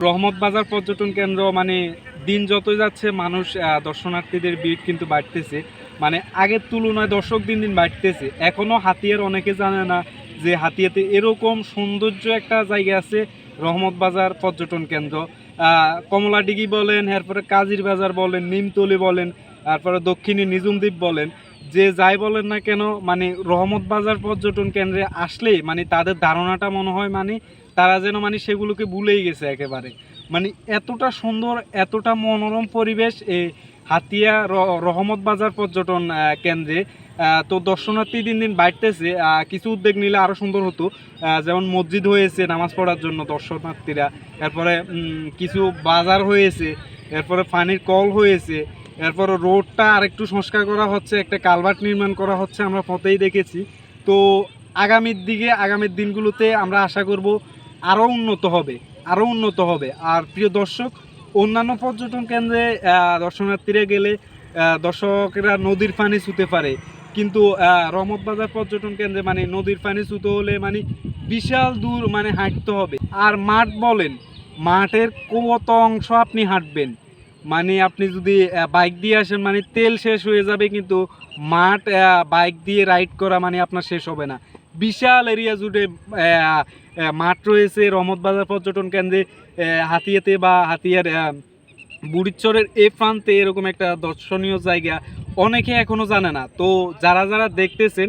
রহমত বাজার পর্যটন কেন্দ্র মানে দিন যতই যাচ্ছে মানুষ দর্শনার্থীদের ভিড় কিন্তু বাড়তেছে। মানে আগের তুলনায় দর্শক দিন দিন বাড়তেছে। এখনও হাতিয়ার অনেকে জানে না যে হাতিয়াতে এরকম সৌন্দর্য একটা জায়গা আছে রহমত বাজার পর্যটন কেন্দ্র। আহ, কমলাডিগি বলেন এরপরে কাজির বাজার বলেন নিমতলি বলেন তারপরে দক্ষিণী নিজুমদ্বীপ বলেন। যে যাই বলেন না কেন মানে রহমত বাজার পর্যটন কেন্দ্রে আসলেই মানে তাদের ধারণাটা মনে হয় মানে তারা যেন মানে সেগুলোকে ভুলেই গেছে একেবারে। মানে এতটা সুন্দর, এতটা মনোরম পরিবেশ এই হাতিয়া রহমত বাজার পর্যটন কেন্দ্রে। তো দর্শনার্থী দিন দিন বাড়তেছে কিছু উদ্যোগ নিলে আরও সুন্দর হতো। যেমন মসজিদ হয়েছে নামাজ পড়ার জন্য দর্শনার্থীরা, এরপরে কিছু বাজার হয়েছে, এরপরে পানির কল হয়েছে এরপরে রোডটা আরেকটু সংস্কার করা হচ্ছে একটা কালভার্ট নির্মাণ করা হচ্ছে আমরা পথেই দেখেছি। তো আগামীর দিকে আগামীর দিনগুলোতে আমরা আশা করব আরও উন্নত হবে আরও উন্নত হবে। আর প্রিয় দর্শক অন্যান্য পর্যটন কেন্দ্রে দর্শনার্থীরা গেলে দর্শকরা নদীর পানি ছুতে পারে। কিন্তু আহ, রহমত বাজার পর্যটন কেন্দ্রে মানে নদীর পানি ছুতে হলে মানে বিশাল দূর মানে হাঁটতে হবে। আর মাঠ বলেন মাঠের কত অংশ আপনি হাঁটবেন? মানে আপনি যদি বাইক দিয়ে আসেন মানে তেল শেষ হয়ে যাবে কিন্তু মাঠ বাইক দিয়ে রাইড করা মানে আপনার শেষ হবে না। বিশাল এরিয়া জুড়ে মাঠ রয়েছে, রহমত বাজার পর্যটন কেন্দ্রে হাতিয়াতে বা হাতিয়ার বুড়িচরের এ প্রান্তে এরকম একটা দর্শনীয় জায়গা অনেকে এখনও জানে না। তো যারা যারা দেখতেছেন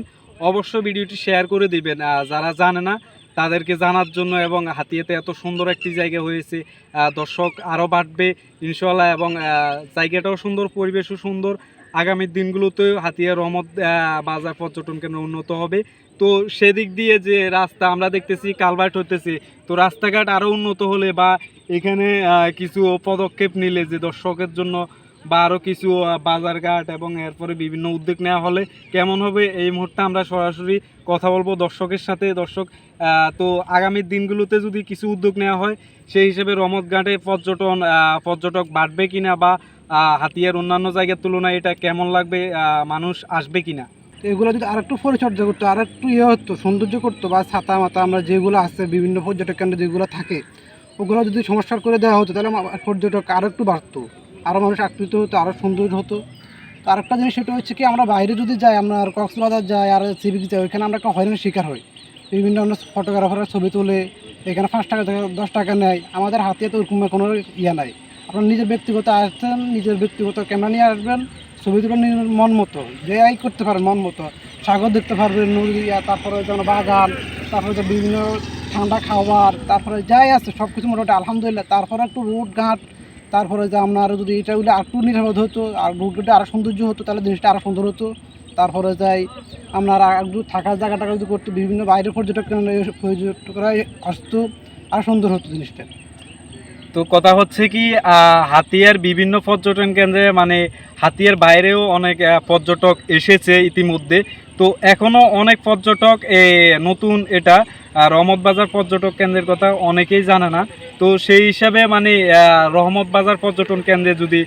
অবশ্য ভিডিওটি শেয়ার করে দিবেন। যারা জানে না তাদেরকে জানার জন্য এবং হাতিয়াতে এত সুন্দর একটি জায়গা হয়েছে। দর্শক আরও বাড়বে ইনশাল্লাহ এবং জায়গাটাও সুন্দর, পরিবেশও সুন্দর। আগামী দিনগুলোতেও হাতিয়া রহমত বাজার পর্যটন কেন্দ্র উন্নত হবে। তো সেদিক দিয়ে যে রাস্তা আমরা দেখতেছি, কালভার্ট হতেছে তো রাস্তাঘাট আরও উন্নত হলে বা এখানে কিছু পদক্ষেপ নিলে যে দর্শকের জন্য বা আরও কিছু বাজারঘাট এবং এরপরে বিভিন্ন উদ্যোগ নেওয়া হলে কেমন হবে? এই মুহূর্তে আমরা সরাসরি কথা বলব দর্শকের সাথে। দর্শক তো আগামী দিনগুলোতে যদি কিছু উদ্যোগ নেওয়া হয়, সেই হিসেবে রমতঘাটে পর্যটন পর্যটক বাড়বে কিনা বা হাতিয়ার অন্যান্য জায়গার তুলনায় এটা কেমন লাগবে মানুষ আসবে কিনা? এগুলো যদি আরেকটু পরিচর্যা করতো আর একটু ইয়ে হতো, সৌন্দর্য করতো বা ছাতা মাতা, আমরা যেগুলো আছে, বিভিন্ন পর্যটক কেন্দ্রে যেগুলো থাকে, ওগুলো যদি সংস্কার করে দেওয়া হতো, তাহলে পর্যটক আরও একটু বাড়তো। আরও মানুষ আকৃষ্ট হতো আরও সুন্দর হতো। তো আরেকটা জিনিস সেটা হচ্ছে কি, আমরা বাইরে যদি যাই, আমরা কক্সবাজার যাই, আর সিভিক যাই, ওইখানে আমরা একটা হয়রানির শিকার হই। বিভিন্ন আমরা ফটোগ্রাফাররা ছবি তোলে, এখানে পাঁচ টাকা দশ টাকা নেয়। আমাদের হাতে তো ওরকম কোনো ইয়ে নাই। আপনার নিজের ব্যক্তিগত আসবেন, নিজের ব্যক্তিগত ক্যামেরা নিয়ে আসবেন, ছবি তুলে নিজের মন মতো। যে আই করতে পারেন মন মতো। সাগর দেখতে পারবেন, নদী তারপরে যেমন বাগান, তারপরে যে বিভিন্ন ঠান্ডা খাবার, তারপরে যাই আছে সব কিছু মোটামুটি আলহামদুলিল্লাহ। তারপরে একটু রোড ঘাট তারপরে যে আপনার যদি এটা হলে একটু নিরাপদ হতো, আর রোডটা আরও সৌন্দর্য হতো, তাহলে জিনিসটা আরও সুন্দর হতো। তারপরে যাই আপনার একটু থাকার জায়গাটা যদি করতো, বিভিন্ন বাইরের পর্যটক পর্যটকরা আসতো, আর সুন্দর হতো জিনিসটা। তো কথা হচ্ছে কি হাতিয়ার বিভিন্ন পর্যটন কেন্দ্রে মানে হাতিয়ার বাইরেও অনেক পর্যটক এসেছে ইতিমধ্যে। তো এখনও অনেক পর্যটক নতুন এটা আহ, রহমত বাজার পর্যটক কেন্দ্রের কথা অনেকেই জানে না। তো সেই হিসাবে মানে রহমত বাজার পর্যটন কেন্দ্রে যদি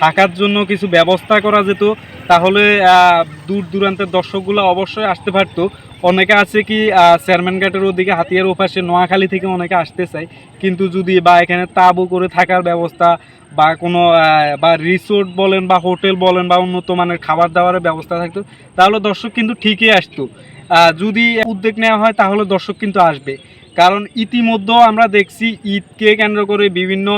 থাকার জন্য কিছু ব্যবস্থা করা যেত তাহলে দূর দূরান্তের দর্শকগুলো অবশ্যই আসতে পারতো। অনেকে আছে কি চেয়ারম্যান ঘাটের ওদিকে হাতিয়ার ওপাশে নোয়াখালী থেকে অনেকে আসতে চায়। কিন্তু যদি বা এখানে তাঁবু করে থাকার ব্যবস্থা বা কোনো বা রিসোর্ট বলেন বা হোটেল বলেন বা উন্নত মানের খাবার দাবারের ব্যবস্থা থাকতো তাহলে দর্শক কিন্তু ঠিকই আসতো। যদি উদ্যোগ নেওয়া হয়, তাহলে দর্শক কিন্তু আসবে। কারণ ইতিমধ্যেও আমরা দেখছি ঈদকে কেন্দ্র করে বিভিন্ন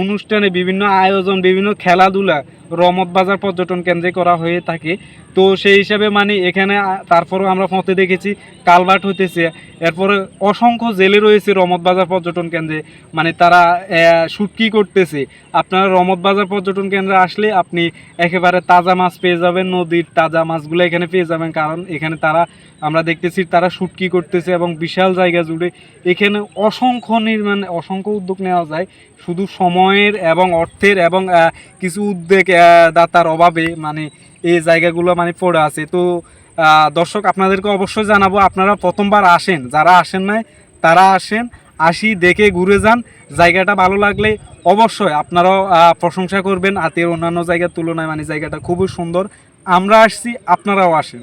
অনুষ্ঠানে বিভিন্ন আয়োজন, বিভিন্ন খেলাধুলা, রমত বাজার পর্যটন কেন্দ্রে করা হয়ে থাকে। তো সেই হিসাবে মানে এখানে তারপরেও আমরা পথে দেখেছি, কালভার্ট হতেছে এরপরে অসংখ্য জেলে রয়েছে রমত বাজার পর্যটন কেন্দ্রে। মানে তারা শুটকি করতেছে। আপনারা রমত বাজার পর্যটন কেন্দ্রে আসলে আপনি একেবারে তাজা মাছ পেয়ে যাবেন, নদীর তাজা মাছগুলো এখানে পেয়ে যাবেন। কারণ এখানে তারা, আমরা দেখতেছি তারা শুটকি করতেছে এবং বিশাল জায়গা জুড়ে। এখানে অসংখ্য নির্মাণ, অসংখ্য উদ্যোগ নেওয়া যায়। শুধু সময়ের এবং অর্থের এবং কিছু উদ্যোগ আহ, দাতার অভাবে মানে এই জায়গাগুলো মানে পড়ে আছে। তো দর্শক আপনাদেরকে অবশ্যই জানাব আপনারা প্রথমবার আসেন যারা আসেন নাই তারা আসেন আসি দেখে ঘুরে যান। জায়গাটা ভালো লাগলে অবশ্যই আপনারাও প্রশংসা করবেন। হাতের অন্যান্য জায়গার তুলনায় মানে জায়গাটা খুবই সুন্দর। আমরা আসছি আপনারাও আসেন।